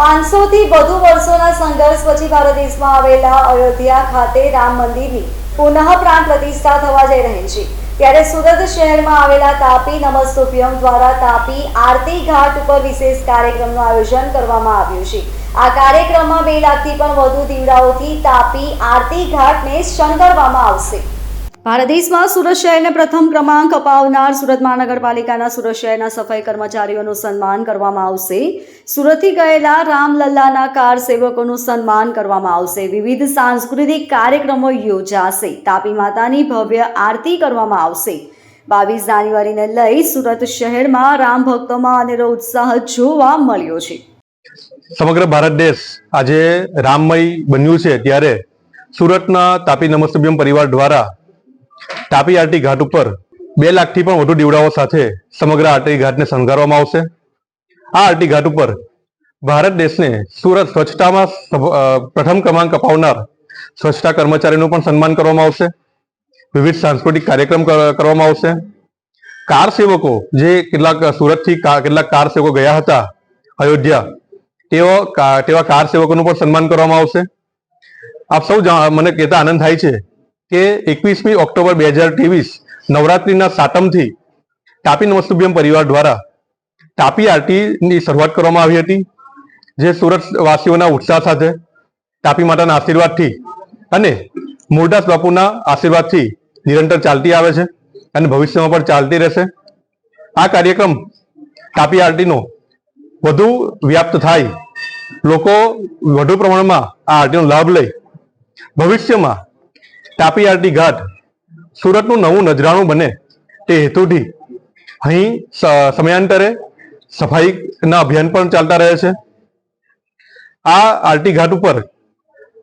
પાંચસો થી વધુ વર્ષોના સંઘર્ષ પછી ભારત દેશમાં આવેલા અયોધ્યા ખાતે રામ મંદિરની પુનઃ પ્રાણ પ્રતિષ્ઠા થવા જઈ રહી છે. ત્યારે સુરત શહેરમાં આવેલા તાપી નમસ્તુભ્યમ દ્વારા તાપી આરતી ઘાટ ઉપર વિશેષ કાર્યક્રમનું આયોજન કરવામાં આવ્યું છે. આ કાર્યક્રમમાં બે લાખથી પણ વધુ દીવડાઓથી તાપી આરતી ઘાટને શણગારવામાં આવશે. ભારત દેશમાં સુરત શહેરને પ્રથમ ક્રમાંક અપાવનાર સુરત મહાનગરપાલિકાના સુરત શહેરના સફાઈ કર્મચારીઓનું સન્માન કરવામાં આવશે. સુરતથી ગયેલા રામલલ્લાના કાર સેવકોનું સન્માન કરવામાં આવશે. વિવિધ સાંસ્કૃતિક કાર્યક્રમો યોજાશે. તાપી માતાની ભવ્ય આરતી કરવામાં આવશે. બાવીસ જાન્યુઆરીને લઈ સુરત શહેરમાં રામ ભક્તોમાં અનેરો ઉત્સાહ જોવા મળ્યો છે. સમગ્ર ભારત દેશ આજે રામમય બન્યું છે. ત્યારે સુરતના તાપી નમસ્તભ્યમ પરિવાર દ્વારા તાપી આરટી ઘાટ ઉપર બે લાખથી પણ વધુ દીવડાઓ સાથે સમગ્ર આરટી ઘાટને શણગારવામાં આવશે. આ આરટી ઘાટ ઉપર ભારત દેશને સુરત સ્વચ્છતામાં પ્રથમ ક્રમાંક અપાવનાર સ્વચ્છતા કર્મચારીનું પણ સન્માન કરવામાં આવશે. વિવિધ સાંસ્કૃતિક કાર્યક્રમ કરવામાં આવશે. કાર સેવકો જે કેટલાક સુરતથી કેટલાક કાર સેવકો ગયા હતા અયોધ્યા, તેઓ તેવા કાર સેવકોનું પણ સન્માન કરવામાં આવશે. આપ સૌ મને કહેતા આનંદ થાય છે કે એકવીસમી ઓક્ટોબર બે હજાર ત્રેવીસ નવરાત્રિના સાતમથી તાપી નમસ્તુભ્યમ પરિવાર દ્વારા તાપી આરતીની શરૂઆત કરવામાં આવી હતી, જે સુરત વાસીઓના ઉત્સાહ સાથે તાપી માતાના આશીર્વાદથી અને મોરદાસ બાપુના આશીર્વાદથી નિરંતર ચાલતી આવે છે અને ભવિષ્યમાં પણ ચાલતી રહેશે. આ કાર્યક્રમ તાપી આરતીનો વધુ વ્યાપ્ત થાય, લોકો વધુ પ્રમાણમાં આ આરતીનો લાભ લઈ ભવિષ્યમાં તાપી આરતી ઘાટ સુરતનું નવું નજરાણું બને તે હેતુથી અહીં સમયાંતરે સફાઈના અભિયાન પણ ચાલતા રહે છે. આ આરટી ઘાટ ઉપર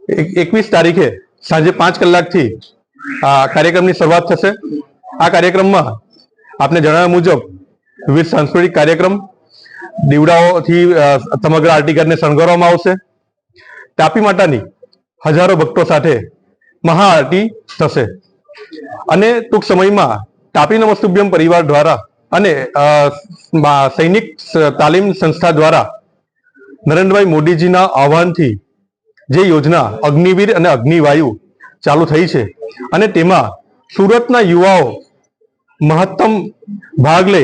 એક- એકવીસ તારીખે સાંજે પાંચ કલાકથી આ કાર્યક્રમની શરૂઆત થશે. આ કાર્યક્રમમાં આપને જણાવ્યા મુજબ વિવિધ સાંસ્કૃતિક કાર્યક્રમ દીવડાઓથી સમગ્ર આરટી ઘાટને શણગારવામાં આવશે. તાપી માતાની હજારો ભક્તો સાથે મહાઆરતી થશે. અને ટૂંક સમયમાં તાપી નમસ્તુભ્યમ પરિવાર દ્વારા અને સૈનિક તાલીમ સંસ્થા દ્વારા નરેન્દ્રભાઈ મોદીજીના આહવાનથી જે યોજના અગ્નિવીર અને અગ્નિવાયુ ચાલુ થઈ છે અને તેમાં સુરતના યુવાઓ મહત્તમ ભાગ લે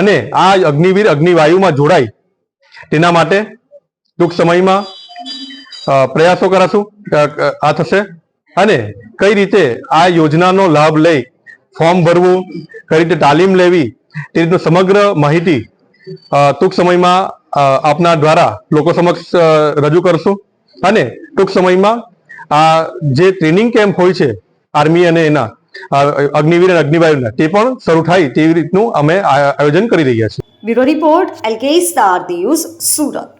અને આ અગ્નિવીર અગ્નિવાયુમાં જોડાય તેના માટે ટૂંક સમયમાં પ્રયાસો કરાશું. આ થશે. અને કઈ રીતે આ યોજનાનો લાભ લઈ ફોર્મ ભરવું, કઈ રીતે તાલીમ લેવી, તે રીતનું સમગ્ર માહિતી ટૂંક સમયમાં આપના દ્વારા લોકો સમક્ષ રજૂ કરશું. અને ટૂંક સમયમાં આ જે ટ્રેનિંગ કેમ્પ હોય છે, આર્મી અને એના અગ્નિવીર અને અગ્નિવાયુના, તે પણ શરૂ થાય તેવી રીતનું અમે આયોજન કરી રહ્યા છીએ. Bureau report LK star news Surat.